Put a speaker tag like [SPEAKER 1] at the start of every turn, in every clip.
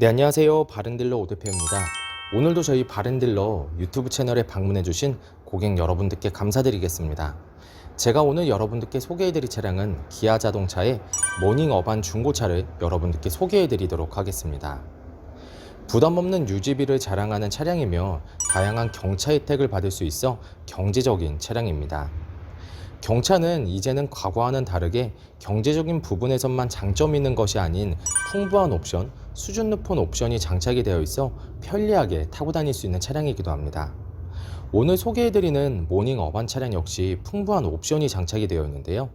[SPEAKER 1] 네, 안녕하세요. 바른딜러 오대표입니다. 오늘도 저희 바른딜러 유튜브 채널에 방문해 주신 고객 여러분들께 감사드리겠습니다. 제가 오늘 여러분들께 소개해드릴 차량은 기아 자동차의 모닝 어반 중고차를 여러분들께 소개해드리도록 하겠습니다. 부담 없는 유지비를 자랑하는 차량이며 다양한 경차 혜택을 받을 수 있어 경제적인 차량입니다. 경차는 이제는 과거와는 다르게 경제적인 부분에서만 장점이 있는 것이 아닌 풍부한 옵션, 수준 높은 옵션이 장착이 되어 있어 편리하게 타고 다닐 수 있는 차량이기도 합니다. 오늘 소개해드리는 모닝 어반 차량 역시 풍부한 옵션이 장착이 되어 있는데요.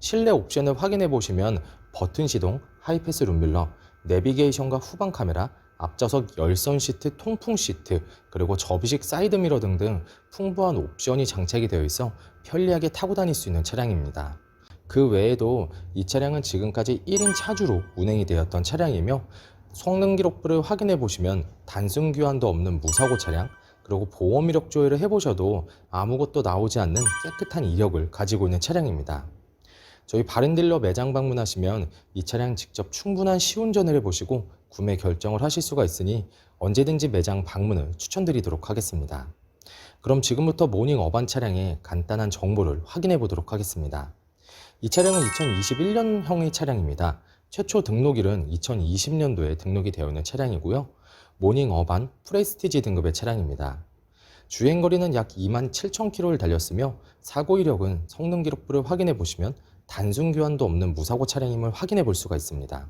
[SPEAKER 1] 실내 옵션을 확인해 보시면 버튼 시동, 하이패스 룸밀러, 내비게이션과 후방 카메라, 앞좌석 열선 시트, 통풍 시트, 그리고 접이식 사이드 미러 등등 풍부한 옵션이 장착이 되어 있어 편리하게 타고 다닐 수 있는 차량입니다. 그 외에도 이 차량은 지금까지 1인 차주로 운행이 되었던 차량이며 성능 기록부를 확인해 보시면 단순 교환도 없는 무사고 차량, 그리고 보험 이력 조회를 해보셔도 아무것도 나오지 않는 깨끗한 이력을 가지고 있는 차량입니다. 저희 바른딜러 매장 방문하시면 이 차량 직접 충분한 시운전을 해보시고 구매 결정을 하실 수가 있으니 언제든지 매장 방문을 추천드리도록 하겠습니다. 그럼 지금부터 모닝 어반 차량의 간단한 정보를 확인해 보도록 하겠습니다. 이 차량은 2021년형의 차량입니다. 최초 등록일은 2020년도에 등록이 되어 있는 차량이고요. 모닝 어반 프레스티지 등급의 차량입니다. 주행 거리는 약 2만 7천 킬로를 달렸으며 사고 이력은 성능 기록부를 확인해 보시면 단순 교환도 없는 무사고 차량임을 확인해 볼 수가 있습니다.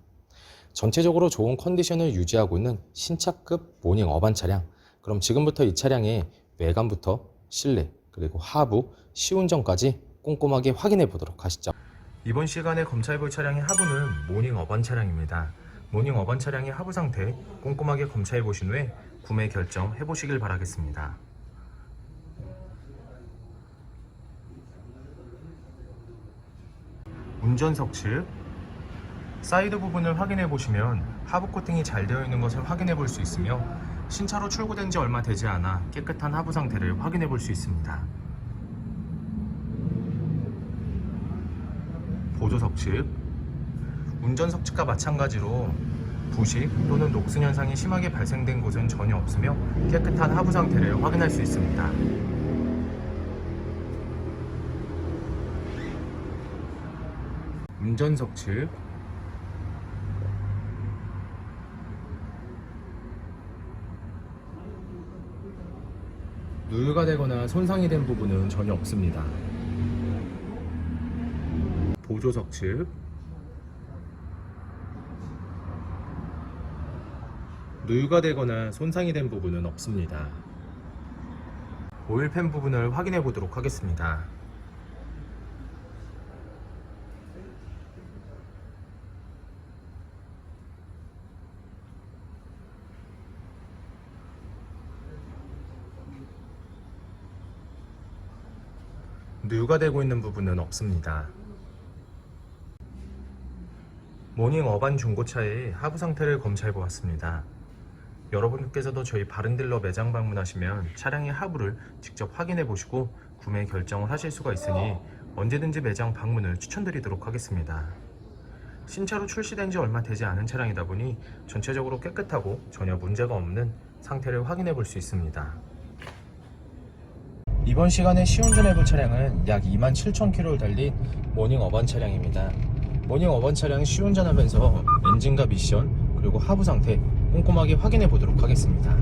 [SPEAKER 1] 전체적으로 좋은 컨디션을 유지하고 있는 신차급 모닝 어반 차량. 그럼 지금부터 이 차량의 외관부터 실내 그리고 하부 시운전까지 꼼꼼하게 확인해 보도록 하시죠. 이번 시간에 검찰볼 차량의 하부는 모닝 어반 차량입니다. 모닝 어반 차량의 하부 상태 꼼꼼하게 검사해 보신 후에 구매 결정 해 보시길 바라겠습니다. 운전석 측 사이드 부분을 확인해 보시면 하부 코팅이 잘 되어 있는 것을 확인해 볼 수 있으며 신차로 출고된 지 얼마 되지 않아 깨끗한 하부 상태를 확인해 볼 수 있습니다. 보조석 측 운전석 측과 마찬가지로 부식 또는 녹슨 현상이 심하게 발생된 곳은 전혀 없으며 깨끗한 하부 상태를 확인할 수 있습니다. 운전석 측 누유가 되거나 손상이 된 부분은 전혀 없습니다. 보조석 측 누유가 되거나 손상이 된 부분은 없습니다. 오일팬 부분을 확인해 보도록 하겠습니다. 누유가 되고 있는 부분은 없습니다. 모닝 어반 중고차의 하부 상태를 검사해 보았습니다. 여러분께서도 저희 바른딜러 매장 방문하시면 차량의 하부를 직접 확인해 보시고 구매 결정을 하실 수가 있으니 언제든지 매장 방문을 추천드리도록 하겠습니다. 신차로 출시된 지 얼마 되지 않은 차량이다 보니 전체적으로 깨끗하고 전혀 문제가 없는 상태를 확인해 볼 수 있습니다. 이번 시간에 시운전 해볼 차량은 약 2만 7천 킬로를 달린 모닝 어반 차량입니다. 모닝 어반 차량 시운전하면서 엔진과 미션 그리고 하부 상태 꼼꼼하게 확인해 보도록 하겠습니다.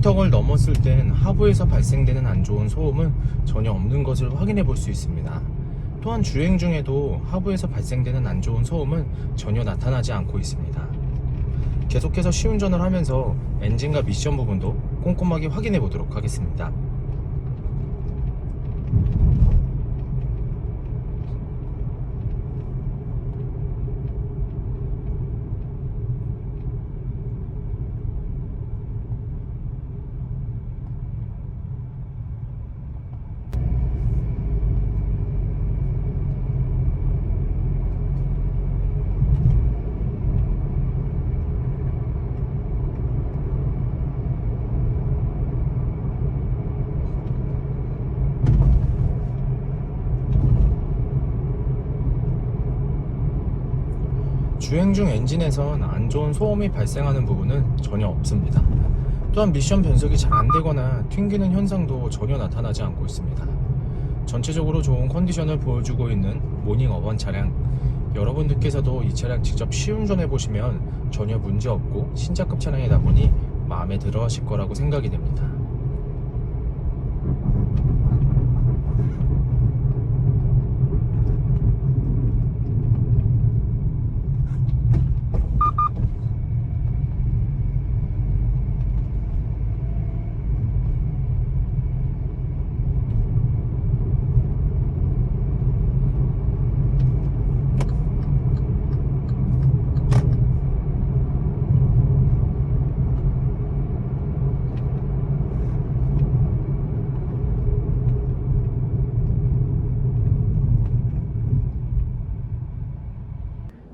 [SPEAKER 1] 방지턱을 넘었을 땐 하부에서 발생되는 안 좋은 소음은 전혀 없는 것을 확인해 볼 수 있습니다. 또한 주행 중에도 하부에서 발생되는 안 좋은 소음은 전혀 나타나지 않고 있습니다. 계속해서 시운전을 하면서 엔진과 미션 부분도 꼼꼼하게 확인해 보도록 하겠습니다. 주행 중 엔진에선 안 좋은 소음이 발생하는 부분은 전혀 없습니다. 또한 미션 변속이 잘 안 되거나 튕기는 현상도 전혀 나타나지 않고 있습니다. 전체적으로 좋은 컨디션을 보여주고 있는 모닝 어반 차량. 여러분들께서도 이 차량 직접 시운전해 보시면 전혀 문제 없고 신차급 차량이다 보니 마음에 들어 하실 거라고 생각이 됩니다.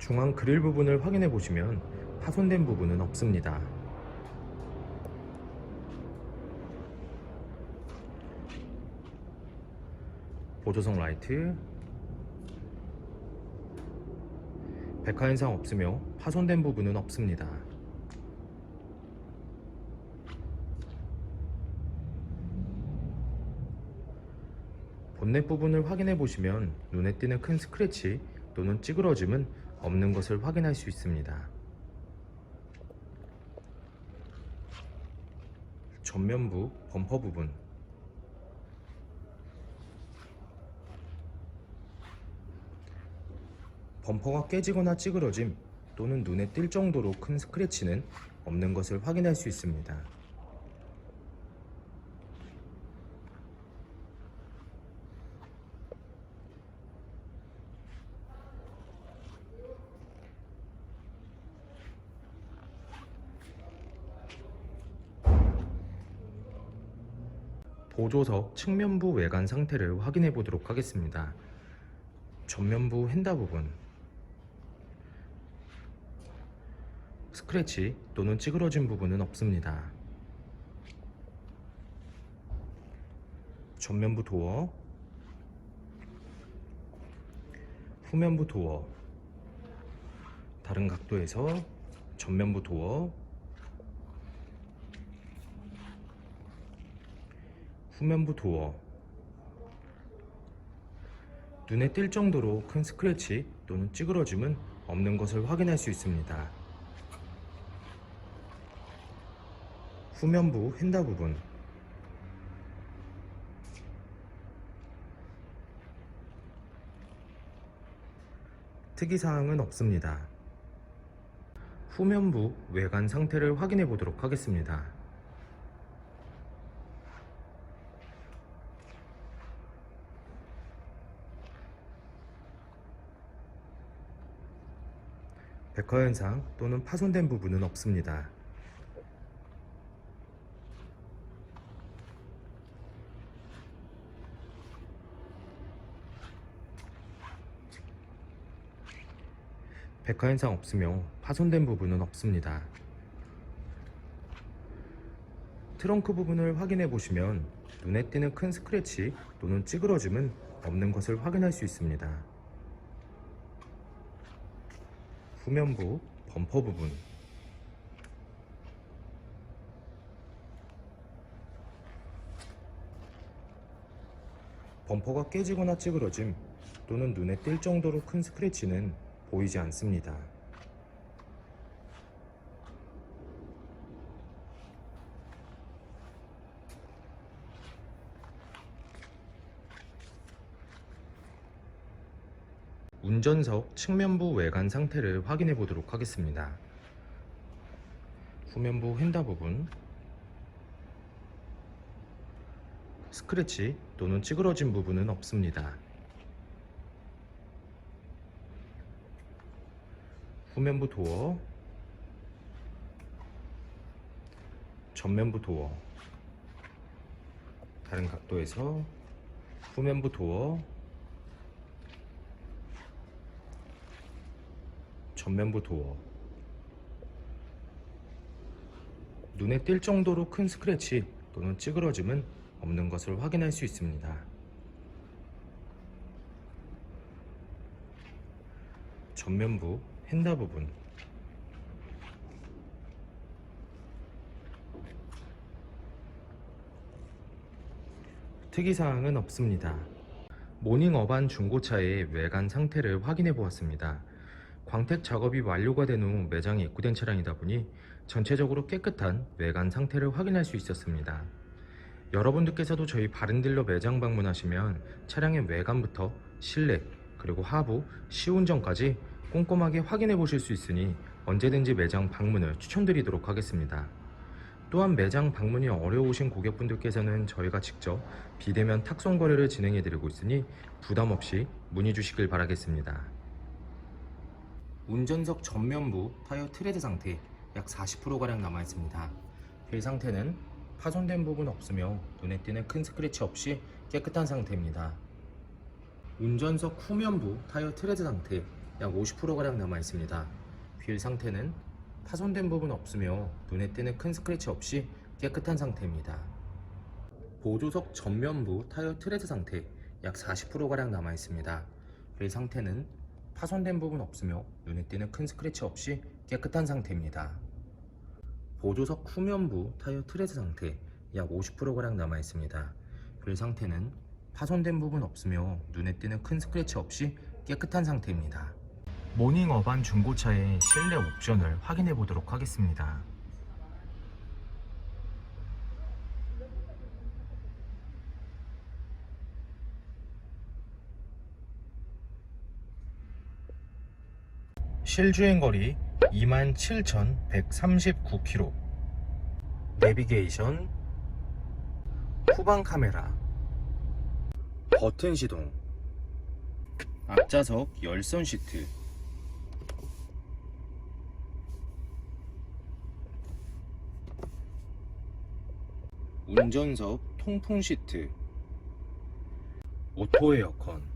[SPEAKER 1] 중앙 그릴 부분을 확인해 보시면 파손된 부분은 없습니다. 보조석 라이트 백화 현상 없으며 파손된 부분은 없습니다. 본넷 부분을 확인해 보시면 눈에 띄는 큰 스크래치 또는 찌그러짐은 없는 것을 확인할 수 있습니다. 전면부 범퍼 부분 범퍼가 깨지거나 찌그러짐 또는 눈에 띌 정도로 큰 스크래치는 없는 것을 확인할 수 있습니다. 보조석 측면부 외관 상태를 확인해 보도록 하겠습니다. 전면부 핸다 부분 스크래치 또는 찌그러진 부분은 없습니다. 전면부 도어 후면부 도어 다른 각도에서 전면부 도어 후면부 도어 눈에 띌 정도로 큰 스크래치 또는 찌그러짐은 없는 것을 확인할 수 있습니다. 후면부 휀다 부분 특이사항은 없습니다. 후면부 외관 상태를 확인해 보도록 하겠습니다. 백화 현상 또는 파손된 부분은 없습니다. 백화 현상 없으며 파손된 부분은 없습니다. 트렁크 부분을 확인해 보시면 눈에 띄는 큰 스크래치 또는 찌그러짐은 없는 것을 확인할 수 있습니다. 후면부 범퍼 부분 범퍼가 깨지거나 찌그러짐 또는 눈에 띌 정도로 큰 스크래치는 보이지 않습니다. 운전석 측면부 외관 상태를 확인해 보도록 하겠습니다. 후면부 휀다 부분 스크래치 또는 찌그러진 부분은 없습니다. 후면부 도어 전면부 도어 다른 각도에서 후면부 도어 전면부 도어 눈에 띌 정도로 큰 스크래치 또는 찌그러짐은 없는 것을 확인할 수 있습니다. 전면부 휀다 부분 특이사항은 없습니다. 모닝 어반 중고차의 외관 상태를 확인해 보았습니다. 광택 작업이 완료가 된 후 매장에 입고된 차량이다 보니 전체적으로 깨끗한 외관 상태를 확인할 수 있었습니다. 여러분들께서도 저희 바른딜러 매장 방문하시면 차량의 외관부터 실내 그리고 하부, 시운전까지 꼼꼼하게 확인해 보실 수 있으니 언제든지 매장 방문을 추천드리도록 하겠습니다. 또한 매장 방문이 어려우신 고객분들께서는 저희가 직접 비대면 탁송 거래를 진행해 드리고 있으니 부담 없이 문의 주시길 바라겠습니다. 운전석 전면부 타이어 트레드 상태 약 40%가량 남아 있습니다. 휠 상태는 파손된 부분 없으며 눈에 띄는 큰 스크래치 없이 깨끗한 상태입니다. 운전석 후면부 타이어 트레드 상태 약 50%가량 남아 있습니다. 휠 상태는 파손된 부분 없으며 눈에 띄는 큰 스크래치 없이 깨끗한 상태입니다. 보조석 전면부 타이어 트레드 상태 약 40%가량 남아 있습니다. 휠 상태는 파손된 부분 없으며 눈에 띄는 큰 스크래치 없이 깨끗한 상태입니다. 보조석 후면부 타이어 트레드 상태 약 50%가량 남아 있습니다. 휠 상태는 파손된 부분 없으며 눈에 띄는 큰 스크래치 없이 깨끗한 상태입니다. 모닝 어반 중고차의 실내 옵션을 확인해 보도록 하겠습니다. 실주행거리 27,139km 내비게이션 후방 카메라. 버튼 시동. 앞좌석 열선 시트. 운전석 통풍 시트. 오토 에어컨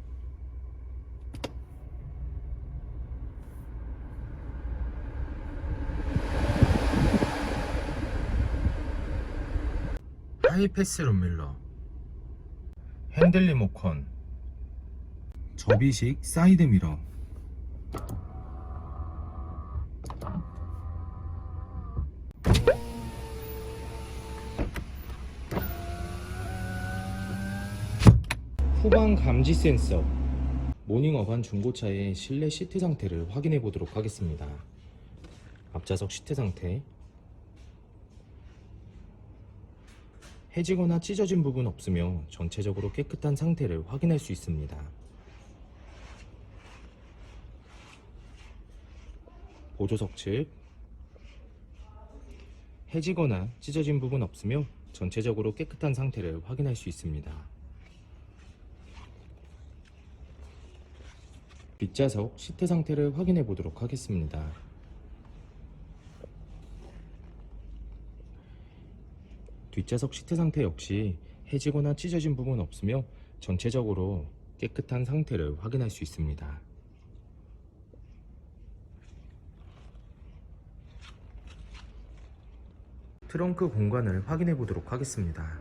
[SPEAKER 1] 하이패스 룸밀러. 핸들 리모컨. 접이식 사이드 미러. 후방 감지 센서. 모닝 어반 중고차의 실내 시트 상태를 확인해 보도록 하겠습니다. 앞좌석 시트 상태 해지거나 찢어진 부분 없으며 전체적으로 깨끗한 상태를 확인할 수 있습니다. 보조석 측 해지거나 찢어진 부분 없으며 전체적으로 깨끗한 상태를 확인할 수 있습니다. 뒷좌석 시트 상태를 확인해 보도록 하겠습니다. 뒷좌석 시트 상태 역시 해지거나 찢어진 부분 없으며 전체적으로 깨끗한 상태를 확인할 수 있습니다. 트렁크 공간을 확인해 보도록 하겠습니다.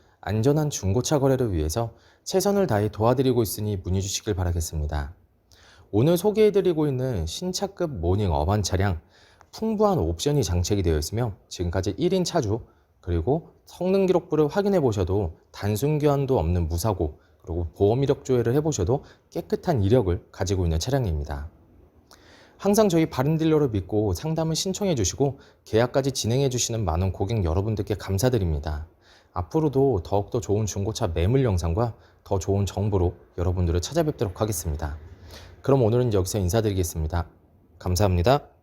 [SPEAKER 1] 안전한 중고차 거래를 위해서 최선을 다해 도와드리고 있으니 문의 주시길 바라겠습니다. 오늘 소개해드리고 있는 신차급 모닝 어반 차량 풍부한 옵션이 장착이 되어 있으며 지금까지 1인 차주 그리고 성능 기록부를 확인해 보셔도 단순 교환도 없는 무사고 그리고 보험 이력 조회를 해보셔도 깨끗한 이력을 가지고 있는 차량입니다. 항상 저희 바른 딜러를 믿고 상담을 신청해 주시고 계약까지 진행해 주시는 많은 고객 여러분들께 감사드립니다. 앞으로도 더욱더 좋은 중고차 매물 영상과 더 좋은 정보로 여러분들을 찾아뵙도록 하겠습니다. 그럼 오늘은 여기서 인사드리겠습니다. 감사합니다.